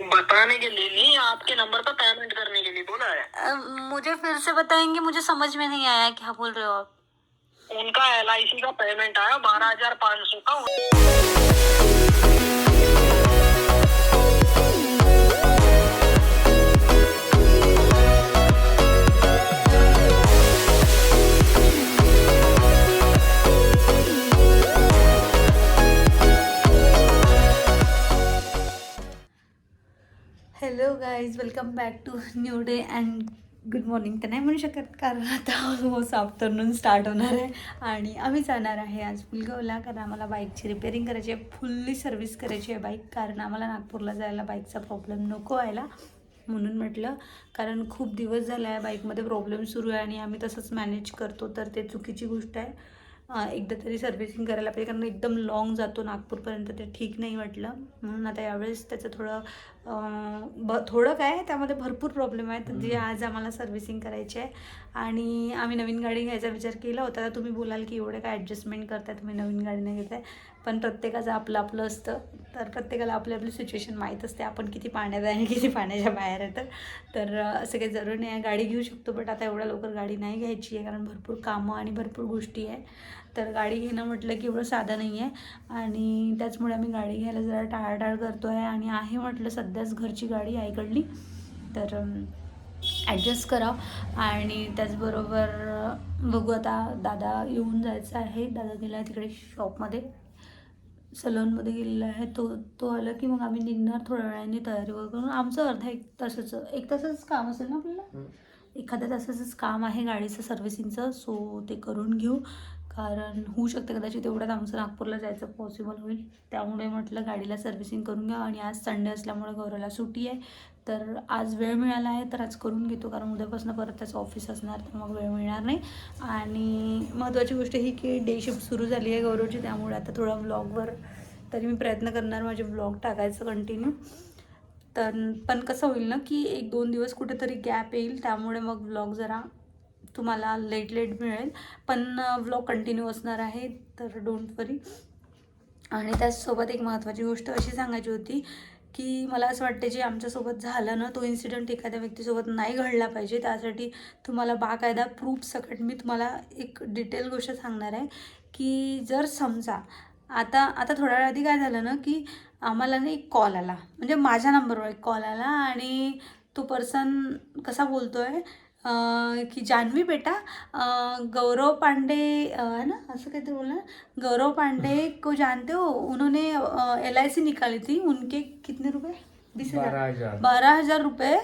बताने के लिए नहीं आपके नंबर पर पेमेंट करने के लिए बोला है। मुझे फिर से बताएँगे मुझे समझ में नहीं आया क्या बोल रहे हो आप। उनका एलआईसी का पेमेंट आया बारह हज़ार पाँच सौ का। Guys welcome back to new day and good morning तर नाही म्हणू शकत कारण आता ऑलमोस्ट आफ्टरनून स्टार्ट होणार आहे आणि आम्ही जाणार आहे आज फुलगावला कारण आम्हाला बाईकची रिपेअरिंग करायची आहे फुल्ली सर्व्हिस करायची आहे बाईक कारण आम्हाला नागपूरला जायला बाईकचा प्रॉब्लेम नको व्हायला म्हणून म्हटलं. कारण खूप दिवस झाला आहे बाईकमध्ये प्रॉब्लेम सुरू आहे आणि आम्ही तसंच मॅनेज करतो तर ते चुकीची गोष्ट आहे. एकदा तरी सर्व्हिसिंग करायला पाहिजे कारण एकदम लॉंग जातो नागपूरपर्यंत ते ठीक नाही वाटलं. म्हणून आता यावेळेस त्याचं थोडं ब थोडं काय त्यामध्ये भरपूर प्रॉब्लेम आहेत. जे आज आम्हाला सर्व्हिसिंग करायची आहे. आणि आम्ही नवीन गाडी घ्यायचा विचार केला होता. तर तुम्ही बोलाल की एवढे काय ॲडजस्टमेंट करताय तुम्ही नवीन गाडी नाही घेताय. पण प्रत्येकाचं आपलं आपलं असतं. तर प्रत्येकाला आपली आपली सिच्युएशन माहीत असते. आपण किती पाण्यात आहे आणि किती पाण्याच्या बाहेर आहे तर. असं काही जरूर नाही आहे. गाडी घेऊ शकतो बट आता एवढ्या लवकर गाडी नाही घ्यायची आहे कारण भरपूर कामं आणि भरपूर गोष्टी आहे. तर गाडी घेणं म्हटलं की एवढं साधं नाही आहे. आणि त्याचमुळे आम्ही गाडी घ्यायला जरा टाळाटाळ करतो आहे आणि आहे म्हटलं सध्याच घरची गाडी आईकडली. तर ॲडजस्ट करा आणि त्याचबरोबर बघू आता दादा येऊन जायचं आहे. दादा गेला आहे तिकडे शॉपमध्ये सलूनमध्ये गेलेला आहे. तो तो आला की मग आम्ही निघणार थोड्या वेळाने तयारी वगैरे करून. आमचं अर्धा एक तासाचं एक तासाचं काम असेल ना आपल्याला? एखाद्या तासाचंच काम आहे गाडीचं सर्व्हिसिंगचं सो ते करून घेऊ. कारण होऊ शकतं कदाचित तेवढ्यात आमचं नागपूरला जायचं पॉसिबल होईल. त्यामुळे म्हटलं गाडीला सर्व्हिसिंग करून घ्या आणि आज संडे असल्यामुळे गौरवला सुट्टी आहे. तर आज वेळ मिळाला आहे तर आज करून घेतो कारण उद्यापासून परत त्याचं ऑफिस असणार तर मग वेळ मिळणार नाही. आणि महत्त्वाची गोष्ट ही की डे शिफ्ट सुरू झाली आहे गौरवची त्यामुळे आता थोडा व्लॉगवर तरी मी प्रयत्न करणार माझे व्लॉग टाकायचं कंटिन्यू तर पण कसं होईल ना की एक दोन दिवस कुठेतरी गॅप येईल त्यामुळे मग व्लॉग जरा तुम्हाला लेट लेट मिळेल. पण व्लॉग कंटिन्यू असणार आहे तर डोंट वरी आणि त्याचसोबत एक महत्त्वाची गोष्ट अशी सांगायची होती की मला असं वाटते जे आमच्यासोबत झालं ना तो इन्सिडेंट एखाद्या व्यक्तीसोबत नाही घडला पाहिजे. त्यासाठी तुम्हाला बाकायदा प्रूफ सकट मी तुम्हाला एक डिटेल गोष्ट सांगणार आहे की जर समजा आता आता थोड्या वेळ आधी काय झालं ना की आम्हाला ना एक कॉल आला. म्हणजे माझ्या नंबरवर एक कॉल आला आणि तो पर्सन कसा बोलतो आहे की जान्हवी बेटा गौरव पांडे है ना असं काहीतरी बोला गौरव पांडे को जानते हो? उन्होंने एल आई सी निकाली थी. उनके कितने रुपए बीस हजार. बारह हजार रुपये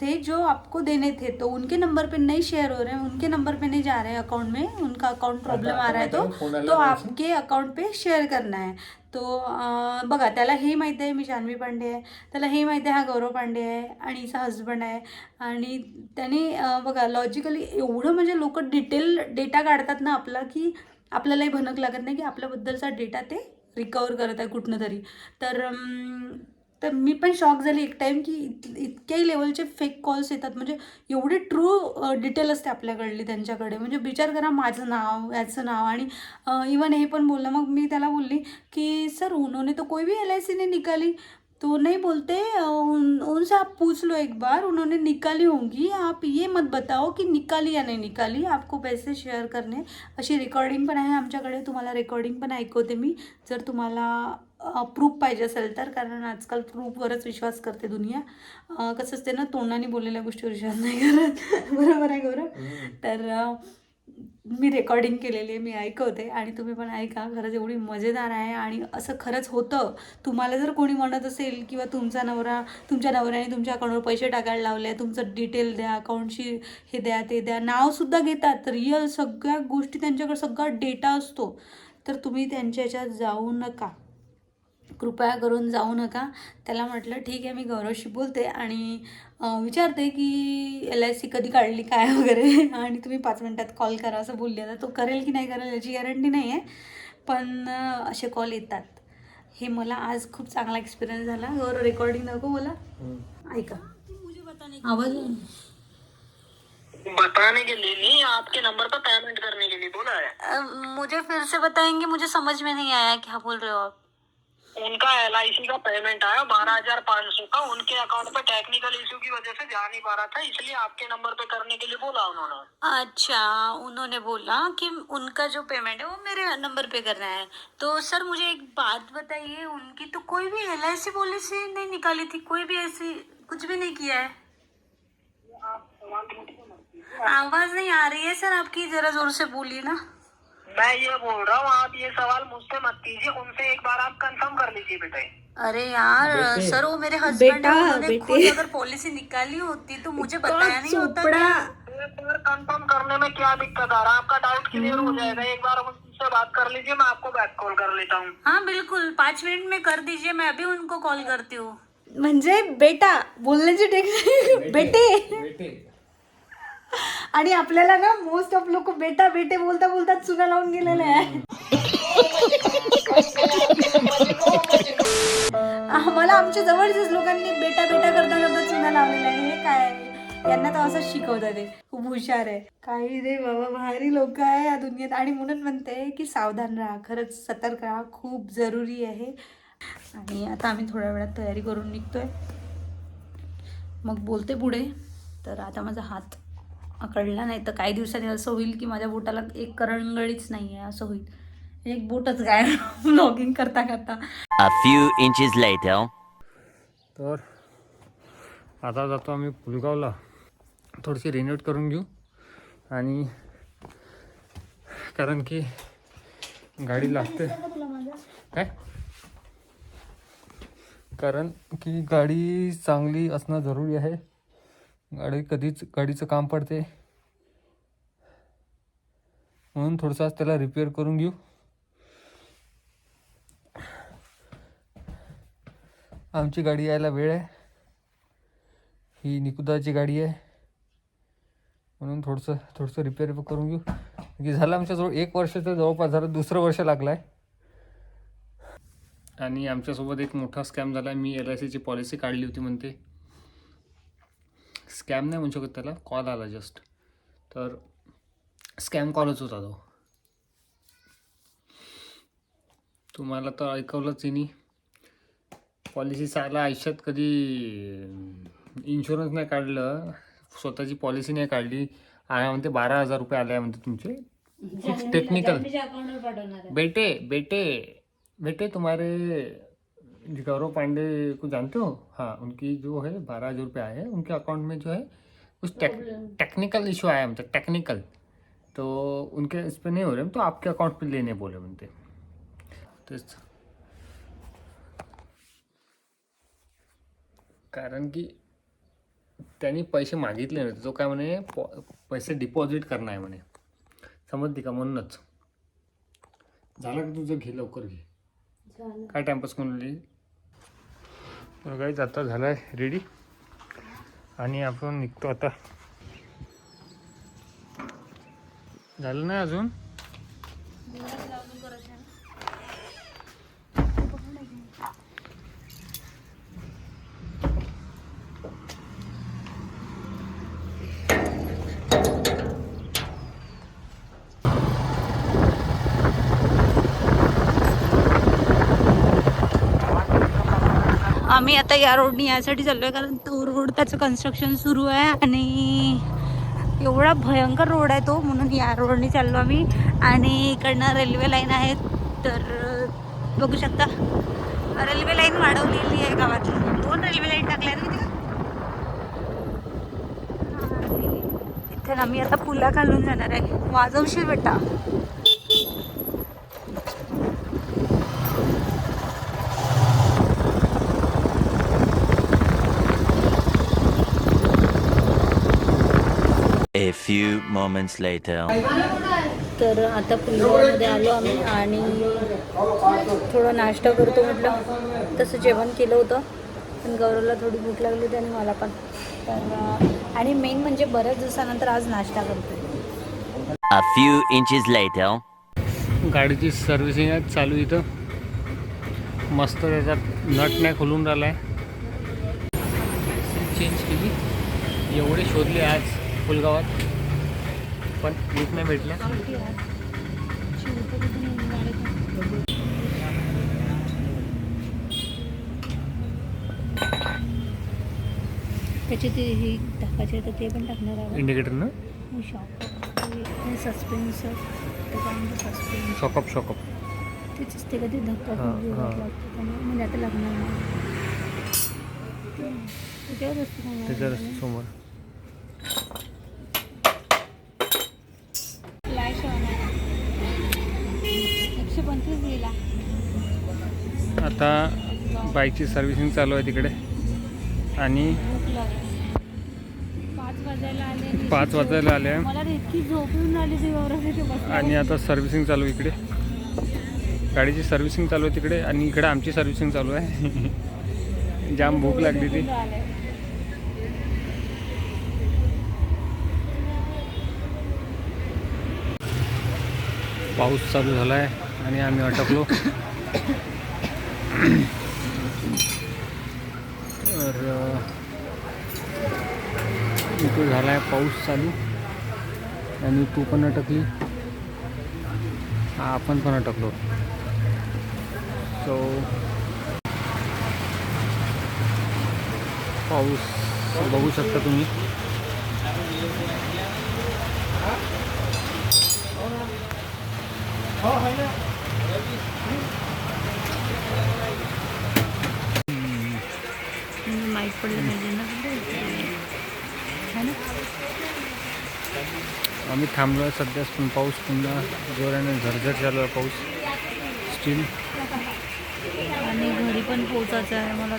थे जो आपको देने थे। तो उनके नंबर पे नहीं शेयर हो रहे हैं उनके नंबर पे नहीं जा रहे हैं अकाउंट में उनका अकाउंट प्रॉब्लेम आ रहा है तो तो आपके अकाउंट पे शेअर करना आहे तो बघा त्याला हे माहिती आहे मी जान्हवी पांडे आहे. त्याला हे माहिती आहे हा गौरव पांडे आहे आणि हिचा हजबंड आहे. आणि त्याने बघा लॉजिकली एवढं म्हणजे लोक डिटेल डेटा काढतात ना आपला की आपल्यालाही भनक लागत नाही की आपल्याबद्दलचा डेटा ते रिकवर करत आहे कुठनं तरी. तर तर मी पण शॉक झाली एक टाईम की इत इतक्याही लेवलचे फेक कॉल्स येतात. म्हणजे एवढी ट्रू डिटेल असते आपल्याकडली त्यांच्याकडे. म्हणजे विचार करा माझं नाव याचं नाव. आणि इवन हे पण बोललं. मग मी त्याला बोलली की सर उन्होंने तो कोई भी एल आय सीने निकाली. तो नहीं बोलते उन, उनसे आप पूछ लो एक बार. उन्होंने निकाली होंगी. आप ये मत बताओ की निकाली या नाही निकाली. आपको पैसे शेअर करणे अशी रेकॉर्डिंग पण आहे आमच्याकडे. तुम्हाला रेकॉर्डिंग पण ऐकवते मी. जर तुम्हाला प्रूफ पाहिजे असेल तर कारण आजकाल प्रूफवरच विश्वास करते दुनिया. कसं असते ना तोंडाने बोललेल्या गोष्टीवर विश्वास नाही करत. बरोबर आहे गौरव? तर मी रेकॉर्डिंग केलेली आहे मी ऐकवते. आणि तुम्ही पण ऐका खरंच एवढी मजेदार आहे. आणि असं खरंच होतं. तुम्हाला जर कोणी म्हणत असेल किंवा तुमचा नवरा तुमच्या नवऱ्याने तुमच्या अकाउंटवर पैसे टाकायला लावले तुमचं डिटेल द्या अकाउंटशी हे द्या ते द्या नावसुद्धा घेतात. रिअल सगळ्या गोष्टी त्यांच्याकडे सगळा डेटा असतो. तर तुम्ही त्यांच्या ह्याच्यात जाऊ नका. कृपया करून जाऊ नका. त्याला म्हटलं ठीक आहे मी गौरवशी बोलते आणि विचारते की एल आय सी कधी काढली काय वगैरे. आणि तुम्ही पाच मिनटात कॉल करा असं बोलली. आता तो करेल की नाही करेल याची गॅरंटी नाही आहे पण असे कॉल येतात. हे मला आज खूप चांगला एक्सपिरियन्स झाला. गौरव रेकॉर्डिंग नको मला. ऐका. आवाज बताने के लिए नहीं आपके नंबर पर पेमेंट करने के लिए बोला है। मुझे फिर से बताएंगे मुझे समझ में नहीं आया क्या बोल रहे हो आप। उनका एलआईसी का पेमेंट आया बारह हज़ार पाँच सौ का। उनके अकाउंट पे टेक्निकल इशू की वजह से जा नहीं पा रहा था इसलिए आपके नंबर पे करने के लिए बोला उन्होंने। अच्छा उन्होंने बोला कि उनका जो पेमेंट है वो मेरे नंबर पे करना है। तो सर मुझे एक बात बताइए उनकी तो कोई भी एल आई सी पॉलिसी नहीं निकाली थी कोई भी ऐसी कुछ भी नहीं किया है। आवाज़ नहीं आ रही है सर आपकी जरा ज़ोर से बोलिए ना। मैं ये बोल रहा हूँ आप ये सवाल मुझसे मत कीजिए उनसे एक बार आप कंफर्म कर लीजिए बेटे। अरे यार सर वो मेरे हस्बैंड उन्होंने खुद अगर पॉलिसी निकाली होती तो मुझे बताया नहीं होता कंफर्म करने में क्या दिक्कत आ रहा है? आपका डाउट क्लियर हो जाएगा। एक बार उनसे बात कर लीजिए मैं आपको बैक कॉल कर लेता हूँ। हाँ बिल्कुल। पाँच मिनट में कर दीजिए मैं अभी उनको कॉल करती हूँ। म्हणजे बेटा बोलण्याची टेक्निक बेटे आणि आपल्याला ना मोस्ट ऑफ लोक बेटा बेटे बोलता बोलता चुना लावून गेलेले आहे. आम्हाला आमच्या जवळच्याच लोकांनी बेटा बेटा करता करता चुना लावलेला आहे. हे काय यांना तर असंच शिकवतात ते. खूप हुशार आहे. काही रे बाबा भारी लोक आहे या दुनियेत. आणि म्हणून म्हणते की सावधान राहा. खरंच सतर्क राहा. खूप जरुरी आहे. आणि आता आम्ही थोड्या वेळात तयारी करून निघतोय. मग बोलते पुढे. तर आता माझा हात अकडला नाही तर काही दिवसांनी असं होईल की माझ्या बोटाला एक करंगळीच नाही आहे असं होईल. एक बोटच काय लॉगिंग करता करता. A few inches later. तर आता जातो आम्ही पुलगावला थोडीशी रिनोट करून घेऊ. आणि कारण की गाडी लागते. काय? कारण की गाडी चांगली असणं जरुरी आहे. गाडी कधीच गाडीचं काम पडते. म्हणून थोडंसं आज त्याला रिपेअर करून घेऊ. आमची गाडी यायला वेळ आहे. ही निकुदाची गाडी आहे. म्हणून थोडंसं थोडंसं रिपेअर करून घेऊ. की झालं आमच्याजवळ एक वर्षाचं जवळपास झालं दुसरं वर्ष लागलं आहे आणि आमच्यासोबत एक मोठा स्कॅम झाला. मी एल आय सीची पॉलिसी काढली होती म्हणते. स्कॅम नाही म्हणू शकत त्याला कॉल आला जस्ट तर स्कॅम कॉलच होता तो. तुम्हाला तर ऐकवलंच आहे पॉलिसी चालला आयुष्यात कधी इन्शुरन्स नाही काढलं स्वतःची पॉलिसी नाही काढली आणि म्हणते बारा हजार रुपये आले म्हणते तुमचे. टेक्निकल बेटे बेटे बेटे तुम्हारे गौरव पांडे को जानते हो? हाँ उनकी जो है बारह हजार रुपये आए हैं उनके अकाउंट में जो है कुछ टेक, टेक्निकल इशू आया मतलब टेक्निकल तो उनके इस पे नहीं हो रहे तो आपके अकाउंट पे लेने बोले म्हणते तेच कारण की त्यांनी पैसे मागितले नव्हते तो काय म्हणे पैसे डिपॉझिट करणार आहे म्हणे. समजते का म्हणूनच. झालं का तुझं? घे लवकर घे. काय टाइमपास करून राहिली? काही आता झालं आहे रेडी आणि आपण निघतो आता. झालं नाही अजून? आम्ही आता या रोडनी यासाठी आहे कारण तो रोड त्याचं कन्स्ट्रक्शन सुरू आहे आणि एवढा भयंकर रोड आहे तो म्हणून या रोडनी चाललो आम्ही. आणि इकडनं रेल्वे लाईन आहे तर बघू शकता. रेल्वे लाईन वाढवलेली आहे गावात दोन रेल्वे लाईन टाकल्या ना तिथे इथे आम्ही आता पुला घालून जाणार आहे. वाजवशील बेटा. A few moments later. तर आता पुलगावमध्ये आलो आम्ही आणि थोडं नाश्ता करतो म्हटलं. तसं जेवण केलं होतं. पण गौरवला थोडी भूक लागली होती आणि मला पण. तर आणि मेन म्हणजे बऱ्याच दिवसानंतर आज नाश्ता करतो A few inches later. गाडीची सर्व्हिसिंग आहे चालू इथं. मस्त त्याच्यात नट नाही खोलून राहिला आहे चेंज केली. एवढे शोधले आज. फुलगावात. पण वीज नाही भेटलं. त्याची ते ही टाकायचे तर ते पण टाकणार आहोत. इंडिकेटर ना? सस्पेन्स सस्पेन्स शॉकअप शॉकअप तेच ते कधी धक्का म्हणजे आता लागणार नाही. त्याच्यावर समोर. आता बाईकची सर्व्हिसिंग चालू आहे तिकडे. आणि पाच वाजायला आले. आणि आता सर्व्हिसिंग चालू आहे इकडे. गाडीची सर्व्हिसिंग चालू आहे तिकडे आणि इकडे आमची सर्व्हिसिंग चालू आहे. जाम भूक लागली ती. पाऊस चालू झाला आहे आणि आम्ही अटकलो तर अ, इथे झाला आहे पाऊस चालू. आणि तू पण अटकली. आपण पण अटकलो. सो पाऊस बघू शकता तुम्ही. माहीत पडलं पाहिजे ना. आम्ही थांबलो आहे सध्या पाऊस पुन्हा जोराने झरझर चालू आहे पाऊस. स्टील आणि घरी पण पोचायचं आहे मला.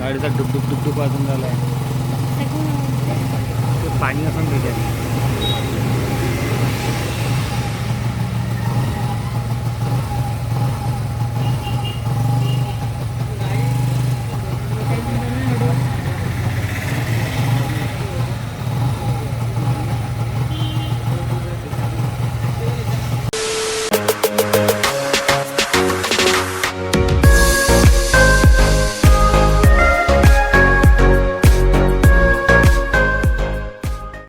गाडीचा डुकडुक डुकडुक वाजून झाला आहे. ते पाणी असं त्याच्यात